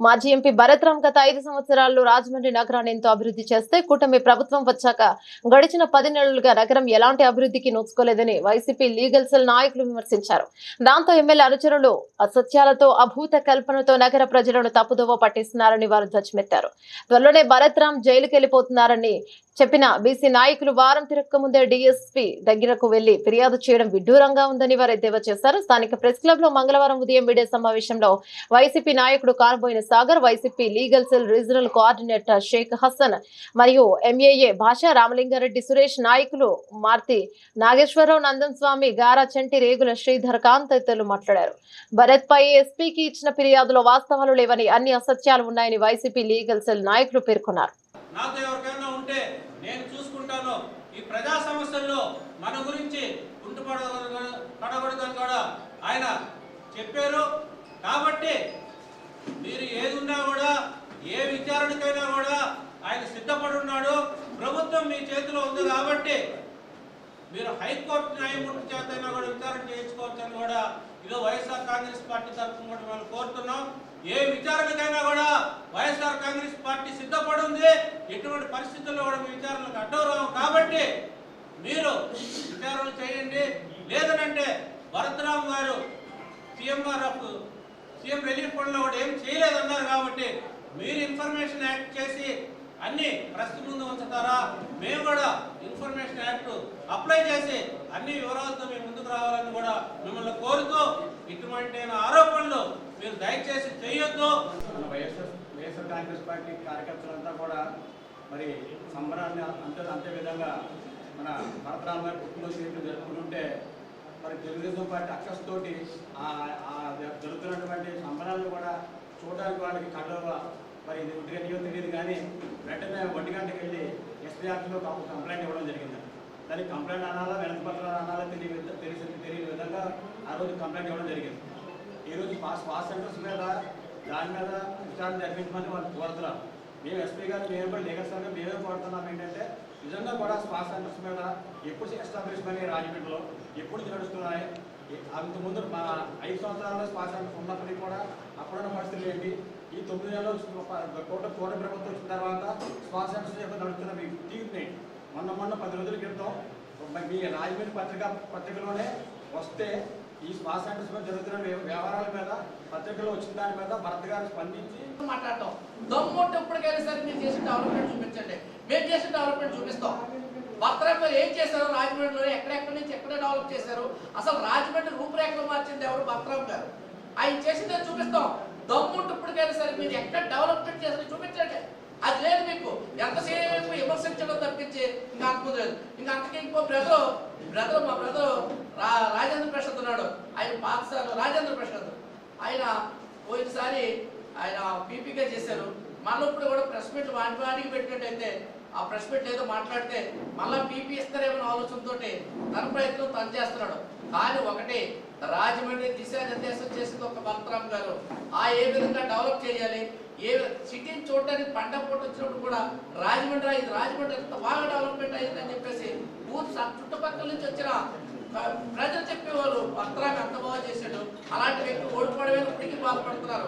మాజీ ఎంపీ భరత్రామ్ గత ఐదు సంవత్సరాల్లో రాజమండ్రి నగరాన్ని ఎంతో అభివృద్ధి చేస్తే కూటమి ప్రభుత్వం వచ్చాక గడిచిన పది నెలలుగా నగరం ఎలాంటి అభివృద్ధికి నోచుకోలేదని వైసీపీ లీగల్ సెల్ నాయకులు విమర్శించారు. దాంతో ఎమ్మెల్యే అనుచరులు అసత్యాలతో అభూత కల్పనతో నగర ప్రజలను తప్పుదోవ పట్టిస్తున్నారని వారు ధ్వజమెత్తారు. త్వరలోనే భరత్రామ్ జైలుకి వెళ్ళిపోతున్నారని చెప్పిన బీసీ నాయకులు వారం తిరక్క ముందే డీఎస్పీ దగ్గరకు వెళ్ళి ఫిర్యాదు చేయడం విడ్డూరంగా ఉందని వారు ఎద్దేవా చేశారు. స్థానిక ప్రెస్ క్లబ్లో మంగళవారం ఉదయం మీడియా సమావేశంలో వైసీపీ నాయకుడు Kanaboyina Sagar YCP legal cell regional coordinator Shaik Hasan మరియు ఎంఏఏ భాష రామలింగారెడ్డి సురేష్ నాయకులు మార్తి నాగేశ్వరరావు నందన్ స్వామి గారా చంటి రేగుల శ్రీధర్ కాంత్ తదితరులు మాట్లాడారు. భరత్ పై ఎస్పీకి ఇచ్చిన ఫిర్యాదులో వాస్తవాలు లేవని అన్ని అసత్యాలు ఉన్నాయని వైసీపీ లీగల్ సెల్ నాయకులు పేర్కొన్నారు. నాతో ఎవరికైనా ఉంటే నేను చూసుకుంటాను. ఈ ప్రజా సమస్యల్లో మన గురించి కుంటుపడ పడకూడదని కూడా ఆయన చెప్పారు. కాబట్టి మీరు ఏది ఉన్నా కూడా ఏ విచారణకైనా కూడా ఆయన సిద్ధపడి ఉన్నాడు. ప్రభుత్వం మీ చేతిలో ఉంది కాబట్టి మీరు హైకోర్టు న్యాయమూర్తి చేతైనా కూడా విచారణ చేయించుకోవచ్చని కూడా ఇదో వైఎస్ఆర్ కాంగ్రెస్ పార్టీ తరఫున కూడా మేము కోరుతున్నాం. ఏ విచారణకైనా కూడా వైఎస్ఆర్ కాంగ్రెస్ పార్టీ సిద్ధపడి ఉంది ఎటువంటి పరిస్థితుల్లో కూడా మీ విచారణకు అడ్డవరాము కాబట్టి మీరు విచారణ చేయండి. లేదనంటే భరతరామ్ గారు సీఎంఆర్ఎఫ్ సీఎం రిలీఫ్ ఫండ్లో కూడా ఏం చేయలేదన్నారు కాబట్టి మీరు ఇన్ఫర్మేషన్ యాక్ట్ చేసి అన్ని ప్రెస్ ముందు ఉంచుతారా మేము కూడా ఇన్ఫర్మేషన్ యాక్ట్ అప్లై చేసి అన్ని వివరాలతో మేము ముందుకు రావాలని కూడా మిమ్మల్ని కోరుతూ ఇటువంటి ఆరోపణలు మీరు దయచేసి చేయొద్దు. వైఎస్ఆర్ వైఎస్ఆర్ కాంగ్రెస్ పార్టీ కార్యకర్తలంతా కూడా మరి సంబరాన్ని అంతే అంతే విధంగా మన భరతరామ్ గారి పుట్టినరోజు వేడుకలు జరుపుకుంటుంటే మరి తెలుగుదేశం పార్టీ అక్షస్తోటి ఆ ఆ జరుగుతున్నటువంటి సంబరాలను కూడా చూడడానికి వాళ్ళకి కళ్ళ మరి ఇది ఒంటి గంటయో తెలియదు కానీ వెంటనే ఒంటి గంటకి వెళ్ళి ఎస్పీ ఆఫీస్లో ఒక కంప్లైంట్ ఇవ్వడం జరిగింది. దానికి కంప్లైంట్ అనాలా వెనక పత్రాలు అనాలా తెలియ తెలిసి తెలియని విధంగా ఆ రోజు కంప్లైంట్ ఇవ్వడం జరిగింది. ఈరోజు పాస్ పాస్ సెంటర్స్ మీద దాని మీద విచారణ జరిపించమని వాళ్ళు కోరుతున్నారు. మేము ఎస్పీ గారు మేము కూడా లీగల్ సార్ మేమే కోరుతున్నాం ఏంటంటే నిజంగా కూడా స్వా సెంటర్స్ మీద ఎప్పుడు ఎస్టాబ్లిష్మెంట్ రాజమండ్రిలో ఎప్పుడు నడుస్తున్నాయి అంతకుముందు మా ఐదు సంవత్సరాల్లో స్వా సెంటర్స్ ఉన్నప్పటికీ కూడా అప్పుడున్న పరిస్థితులు ఏంటి? ఈ తొమ్మిది నెలలు కోట కోట ప్రభుత్వం వచ్చిన తర్వాత స్వా యొక్క నడుస్తున్న మీ తీరుని మొన్న మొన్న పది రోజుల క్రితం మీ రాజమండ్రి పత్రిక పత్రికలోనే వస్తే ఈ శ్వాస సెంటర్స్ మీద జరుగుతున్న వ్యవహారాల మీద పత్రికలో వచ్చిన దాని మీద భరత్ గారు స్పందించి మాట్లాడటం దమ్ముంటే ఇప్పటికైనా సరే మీరు చేసిన డెవలప్మెంట్ చూపించండి. మేము చేసిన డెవలప్మెంట్ చూపిస్తాం. భర్తరామ్ ఏం చేశారు? రాజమండ్రిలో ఎక్కడెక్కడి నుంచి ఎక్కడ డెవలప్ చేశారు? అసలు రాజమండ్రి రూపురేఖలు మార్చింది ఎవరు? భర్తరామ్ గారు. ఆయన చేసిందే చూపిస్తాం? దమ్ముంటే ఇప్పటికైనా సరే మీరు ఎక్కడ డెవలప్మెంట్ చేశారో చూపించండి. అది లేదు మీకు. ఎంతసేపు విమర్శించడం తప్పించి ఇంకా అంతకు లేదు. ఇంకా అంతకే ఇంకో బ్రదరు బ్రదర్ మా బ్రదరు రా రాజేంద్ర ప్రసాద్ ఉన్నాడు. ఆయన పాకిస్తాన్ రాజేంద్ర ప్రసాద్. ఆయన పోయినసారి ఆయన పీపీగా చేశారు. మనప్పుడు ఇప్పుడు కూడా ప్రెస్ మీట్ వాడి వాడికి పెట్టినట్టయితే ఆ ప్రెస్ మీట్ ఏదో మాట్లాడితే మళ్ళీ పీపీ ఇస్తారేమో ఆలోచనతో తన ప్రయత్నం తను చేస్తున్నాడు. కానీ ఒకటి రాజమండ్రి దిశానిర్దేశం చేసింది ఒక బలరాం గారు. ఆ ఏ విధంగా డెవలప్ చేయాలి? ఏ సిటీని చూడడానికి పంట పూట వచ్చినప్పుడు కూడా రాజమండ్రి ఇది రాజమండ్రి ఎంత బాగా డెవలప్మెంట్ అయిందని చెప్పేసి ఊరు చుట్టుపక్కల నుంచి వచ్చిన ప్రజలు చెప్పేవాళ్ళు భక్తరామ్ ఎంత బాగా చేశాడు? అలాంటి వ్యక్తి ఓడిపోవడమే ఇప్పటికీ బాధపడుతున్నారు.